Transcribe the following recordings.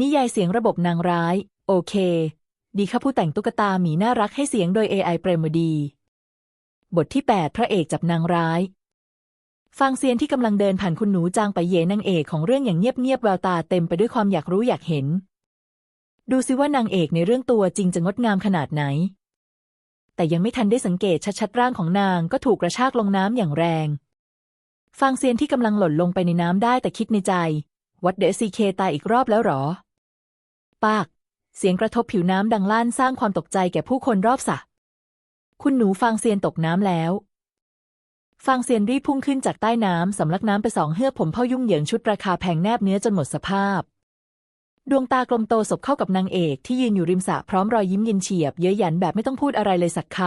นิยายเสียงระบบนางร้าย โอเค ดีค่ะผู้แต่งตุ๊กตาหมีน่ารักให้เสียงโดย AI เปรมดี บทที่ 8 พระเอกจับนางร้าย ฟางเซียนที่กำลังเดินผ่านคุณหนูจางไปเยนางเอกของเรื่องอย่างเงียบๆแววตาเต็มไปด้วยความอยากรู้อยากเห็น ดูสิว่านางเอกในเรื่องตัวจริงจะงดงามขนาดไหน แต่ยังไม่ทันได้สังเกตชัดๆร่างของนางก็ถูกกระชากลงน้ำอย่างแรงฟางเซียนที่กำลังหล่นลงไปในน้ำได้แต่คิดในใจ วัดเดซีเคตายอีกรอบแล้วหรอ ปาก เสียงกระทบผิวน้ำดังลั่นสร้างความตกใจแก่ผู้คนรอบสระคุณหนูฟางเซียนตกน้ำแล้วฟางเซียนรีบพุ่งขึ้นจากใต้น้ำสำลักน้ำไปสองเฮือกผมเผ่ายุ่งเหยิงชุดราคาแพงแนบเนื้อจนหมดสภาพ ดวงตากลมโตสบเข้ากับนางเอกที่ยืนอยู่ริมสระพร้อมรอยยิ้มยินเฉียบ เย้ยหยันแบบไม่ต้องพูดอะไรเลยสักค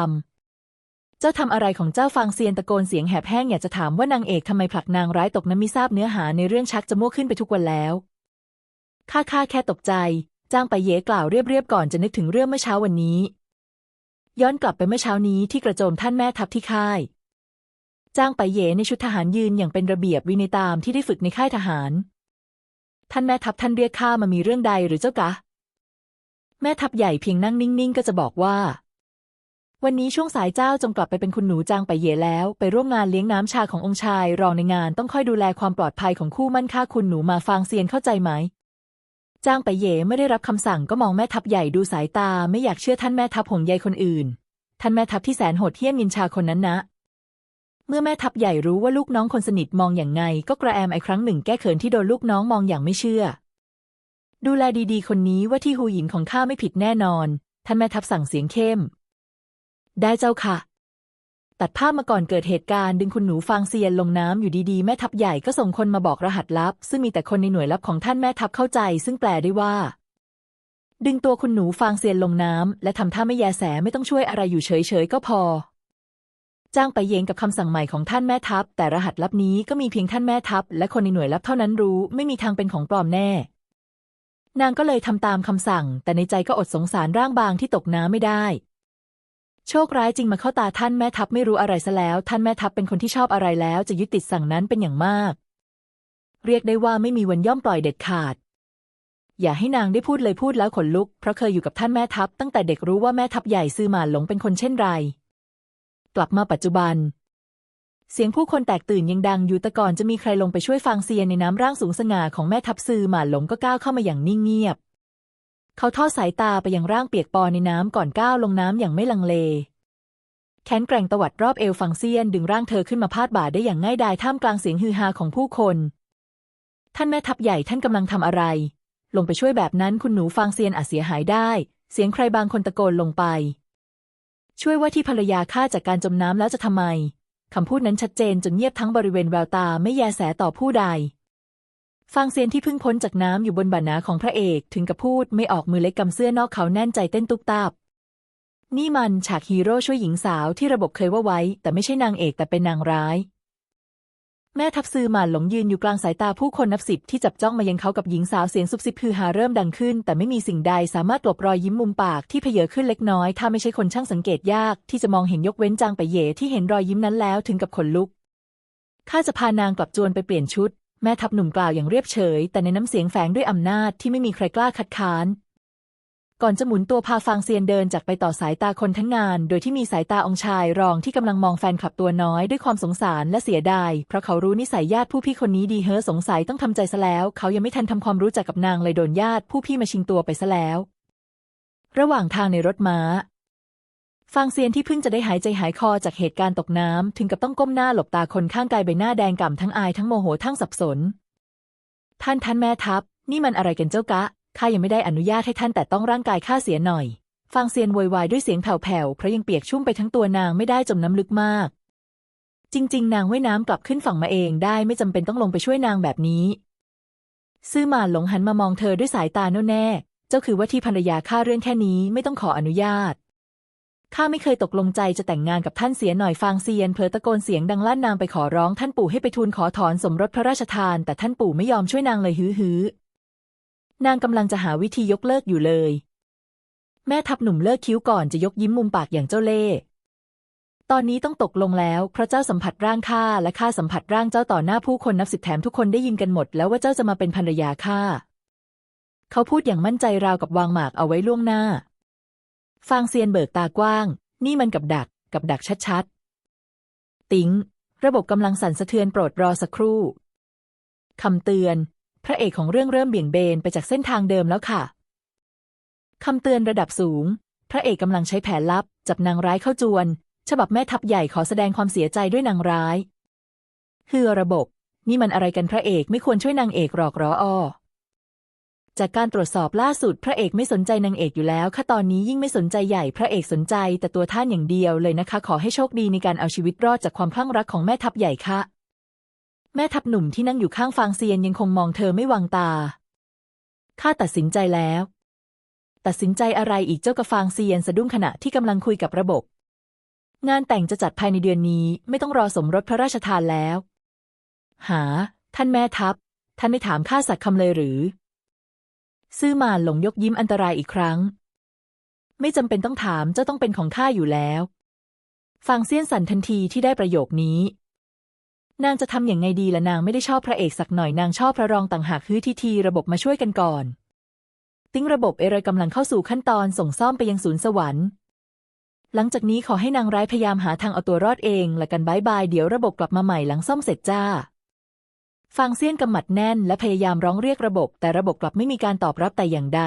ำ เจ้าทำอะไรของเจ้าฟางเซียนตะโกนเสียงแหบแห้งอยากจะถามว่านางเอกทำไมผลักนางร้ายตกน้ำมิทราบเนื้อหาในเรื่องชักจะมั่วขึ้นไปทุกวันแล้วข้าข้าแค่ตกใจ จ้างไปเย่กล่าวเรียบๆก่อนจะนึกถึงเรื่องเมื่อเช้าวันนี้ ย้อนกลับไปเมื่อเช้านี้ที่กระโจมท่านแม่ทัพที่ค่าย จ้างไปเย่ในชุดทหารยืนอย่างเป็นระเบียบวินัยตามที่ได้ฝึกในค่ายทหาร ท่านแม่ทัพท่านเรียกข้ามามีเรื่องใดหรือเจ้ากะ แม่ทัพใหญ่เพียงนั่งนิ่งๆ ก็จะบอกว่า วันนี้ช่วงสายเจ้าจงกลับไปเป็นคุณหนูจางไปเย่แล้ว ไปร่วมงานเลี้ยงน้ำชาขององค์ชาย รองในงานต้องคอยดูแลความปลอดภัยของคู่มั่นค่าคุณหนูมาฟางเซียนเข้าใจไหม จ้างไปเย่ไม่ได้รับคำสั่งก็มองแม่ทัพใหญ่ดูสายตาไม่อยากเชื่อท่านแม่ทัพห่วงใยคนอื่น ท่านแม่ทัพที่แสนโหดเหี้ยมยินชาคนนั้นนะ เมื่อแม่ทัพใหญ่รู้ว่าลูกน้องคนสนิทมองอย่างไง ก็กระแอมไอครั้งหนึ่งแก้เขินที่โดนลูกน้องมองอย่างไม่เชื่อ ดูแลดีๆ คนนี้ว่าที่หูหยินของข้าไม่ผิดแน่นอน ท่านแม่ทัพสั่งเสียงเข้ม ได้เจ้าค่ะ ตัดภาพมาก่อนเกิดเหตุการณ์ดึงคุณหนูฟางเซียนลงน้ำอยู่ดีๆ แม่ทัพใหญ่ก็ส่งคนมาบอกรหัสลับ ซึ่งมีแต่คนในหน่วยลับของท่านแม่ทัพเข้าใจ ซึ่งแปลได้ว่า ดึงตัวคุณหนูฟางเซียนลงน้ำและทำท่าไม่แยแสไม่ต้องช่วยอะไรอยู่เฉยๆก็พอ จ้างไปเยงกับคำสั่งใหม่ของท่านแม่ทัพ แต่รหัสลับนี้ก็มีเพียงท่านแม่ทัพ และคนในหน่วยลับเท่านั้นรู้ ไม่มีทางเป็นของปลอมแน่ นางก็เลยทำตามคำสั่ง แต่ในใจก็อดสงสารร่างบางที่ตกน้ำไม่ได้ โชคร้ายจริงมาเข้าตาท่านแม่ทัพไม่รู้อะไรซะแล้ว ท่านแม่ทัพเป็นคนที่ชอบอะไรแล้ว จะยึดติดสั่งนั้นเป็นอย่างมาก เรียกได้ว่าไม่มีวันย่อมปล่อยเด็ดขาด อย่าให้นางได้พูดเลยพูดแล้วขนลุก เพราะเคยอยู่กับท่านแม่ทัพตั้งแต่เด็กรู้ว่าแม่ทัพใหญ่ซื่อหมาหลงเป็นคนเช่นไร กลับมาปัจจุบัน เสียงผู้คนแตกตื่นยังดังอยู่แต่ก่อนจะมีใครลงไปช่วยฟางเซียนในน้ำร่างสูงสง่าของแม่ทัพซือหมาหลงก็ก้าวเข้ามาอย่างนิ่งเงียบ เขาทอดสายตาไปยังร่างเปียกปอนในน้ำก่อนก้าวลงน้ำอย่างไม่ลังเล แขนแกร่งตวัดรอบเอวฟางเซียนดึงร่างเธอขึ้นมาพาดบ่าได้อย่างง่ายดายท่ามกลางเสียงฮือฮาของผู้คน ท่านแม่ทัพใหญ่ท่านกำลังทำอะไร ลงไปช่วยแบบนั้นคุณหนูฟางเซียนอาจเสียหายได้ เสียงใครบางคนตะโกนลงไป ช่วยว่าที่ภรรยาฆ่าจากการจมน้ำแล้วจะทำไมคำพูดนั้นชัดเจนจนเงียบทั้งบริเวณแววตาไม่แยแสต่อผู้ใด ฟางเซียนที่เพิ่งพ้นจากน้ำอยู่บนบ่าหนาของพระเอกถึงกับพูดไม่ออกมือเล็กกำเสื้อนอกเขาแน่นใจเต้นตุกตาบนี่มันฉากฮีโร่ช่วยหญิงสาวที่ระบบเคยว่าไว้ แต่ไม่ใช่นางเอกแต่เป็นนางร้าย แม่ทัพซือหมานหลงยืนอยู่กลางสายตาผู้คนนับสิบที่จับจ้องมายังเขากับหญิงสาวเสียงซุบซิบฮือฮาเริ่มดังขึ้น แต่ไม่มีสิ่งใดสามารถกลบรอยยิ้มมุมปากที่เพเยอขึ้นเล็กน้อย ถ้าไม่ใช่คนช่างสังเกตยาก ที่จะมองเห็นยกเว้นจางไปเย่ที่เห็นรอยยิ้มนั้นแล้วถึงกับขนลุกข้าจะพานางกลับจวนไปเปลี่ยนชุด แม่ทัพหนุ่มกล่าวอย่างเรียบเฉย แต่ในน้ำเสียงแฝงด้วยอำนาจที่ไม่มีใครกล้าคัดค้าน ก่อนจะหมุนตัวพาฟางเซียนเดินจากไปต่อสายตาคนทั้งงาน โดยที่มีสายตาองค์ชายรองที่กำลังมองแฟนคลับตัวน้อยด้วยความสงสารและเสียดาย เพราะเขารู้นิสัยญาติผู้พี่คนนี้ดีเฮ้อสงสัยต้องทำใจซะแล้ว เขายังไม่ทันทำความรู้จักกับนางเลยโดนญาติผู้พี่มาชิงตัวไปซะแล้ว ระหว่างทางในรถม้า ฟางเซียนที่เพิ่งจะได้หายใจหายคอจากเหตุการณ์ตกน้ำ ถึงกับต้องก้มหน้าหลบตาคนข้างกายใบหน้าแดงก่ำทั้งอายทั้งโมโหทั้งสับสน ท่านท่านแม่ทัพ นี่มันอะไรกันเจ้ากะข้ายังไม่ได้อนุญาตให้ท่านแต่ต้องร่างกายข้าเสียหน่อย ฟางเซียนโวยวายด้วยเสียงแผ่วๆเพราะยังเปียกชุ่มไปทั้งตัวนางไม่ได้จมน้ำลึกมาก จริง ๆ นางว่ายน้ำกลับขึ้นฝั่งมาเองได้ไม่จำเป็นต้องลงไปช่วยนางแบบนี้ ซื่อหมานหลงหันมามองเธอด้วยสายตาแน่แน่ เจ้าคือว่าที่ภรรยาข้าเรื่องแค่นี้ไม่ต้องขออนุญาต ข้าไม่เคยตกลงใจจะแต่งงานกับท่านเสียหน่อยฟางเซียนเผลอตะโกนเสียงดังลั่นนางไปขอร้องท่านปู่ให้ไปทูลขอถอนสมรสพระราชทาน แต่ท่านปู่ไม่ยอมช่วยนางเลยฮือฮือนางกำลังจะหาวิธียกเลิกอยู่เลย แม่ทัพหนุ่มเลิกคิ้วก่อนจะยกยิ้มมุมปากอย่างเจ้าเล่ห์ตอนนี้ต้องตกลงแล้วเพราะเจ้าสัมผัสร่างข้าและข้าสัมผัสร่างเจ้าต่อหน้าผู้คนนับสิบแถมทุกคนได้ยินกันหมด แล้วว่าเจ้าจะมาเป็นภรรยาข้าเขาพูดอย่างมั่นใจราวกับวางหมากเอาไว้ล่วงหน้า ฟางเซียนเบิกตากว้าง นี่มันกับดัก กับดักชัดๆ ติ๋งระบบกำลังสั่นสะเทือนโปรดรอสักครู่คำเตือน พระเอกของเรื่องเริ่มเบี่ยงเบนไปจากเส้นทางเดิมแล้วค่ะคำเตือนระดับสูง พระเอกกำลังใช้แผนลับ จับนางร้ายเข้าจวน ฉบับแม่ทัพใหญ่ขอแสดงความเสียใจด้วยนางร้ายเฮือระบบ นี่มันอะไรกันพระเอกไม่ควรช่วยนางเอกหรอกหรออ จากการตรวจสอบล่าสุดพระเอกไม่สนใจนางเอกอยู่แล้วค่ะตอนนี้ยิ่งไม่สนใจใหญ่พระเอกสนใจ แต่ตัวท่านอย่างเดียวเลยนะคะ ขอให้โชคดีในการเอาชีวิตรอดจากความคลั่งรักของแม่ทัพใหญ่ค่ะ แม่ทัพหนุ่มที่นั่งอยู่ข้างฟางเซียนยังคงมองเธอไม่วางตาข้าตัดสินใจแล้ว ตัดสินใจอะไรอีกเจ้ากระฟางเซียนสะดุ้งขณะที่กำลังคุยกับระบบ งานแต่งจะจัดภายในเดือนนี้ไม่ต้องรอสมรสพระราชทานแล้ว หา ท่านแม่ทัพ ท่านไม่ถามข้าสักคำเลยหรือ ซื่อมานหลงยกยิ้มอันตรายอีกครั้ง ไม่จำเป็นต้องถามเจ้าต้องเป็นของข้าอยู่แล้วฟางเซียนสันทันทีที่ได้ประโยคนี้ นางจะทำอย่างไงดีละนางไม่ได้ชอบพระเอกสักหน่อยนางชอบพระรองต่างหากฮื้อทีทีระบบมาช่วยกันก่อน ติ้งระบบเอเรยกำลังเข้าสู่ขั้นตอนส่งซ่อมไปยังศูนย์สวรรค์ หลังจากนี้ขอให้นางร้ายพยายามหาทางเอาตัวรอดเองละกันบายบายเดี๋ยวระบบกลับมาใหม่หลังซ่อมเสร็จจ้า ฟางเซียนกำหมัดแน่นและพยายามร้องเรียกระบบ แต่ระบบกลับไม่มีการตอบรับแต่อย่างใด